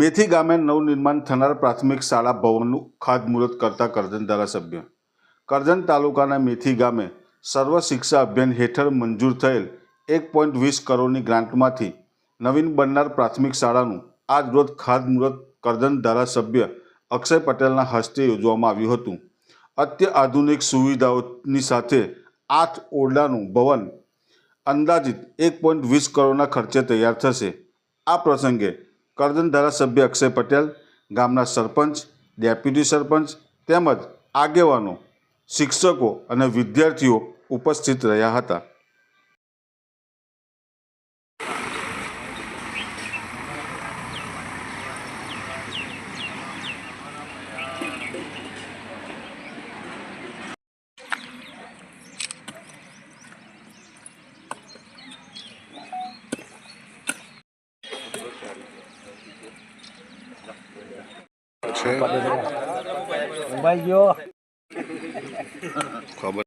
મેથી ગામે નવનિર્માણ થનાર પ્રાથમિક શાળા ભવનનું ખાતમુહૂર્ત કરતા કરજણ ધારાસભ્ય. કરજણ તાલુકાના મેથી ગામે સર્વ શિક્ષા અભિયાન હેઠળ મંજૂર થયેલ એક પોઈન્ટ વીસ કરોડની ગ્રાન્ટમાંથી નવીન બનનાર પ્રાથમિક શાળાનું આજ રોજ ખાતમુહૂર્ત કરજણ ધારાસભ્ય અક્ષય પટેલના હસ્તે યોજવામાં આવ્યું હતું. અત્યાધુનિક સુવિધાઓની સાથે આઠ ઓરડાનું ભવન અંદાજિત એક પોઈન્ટ વીસ કરોડના ખર્ચે તૈયાર થશે. આ પ્રસંગે કરજણ ધારાસભ્ય અક્ષય પટેલ, ગામના સરપંચ, ડેપ્યુટી સરપંચ તેમજ આગેવાનો, શિક્ષકો અને વિદ્યાર્થીઓ ઉપસ્થિત રહ્યા હતા. ગયો. ખબર.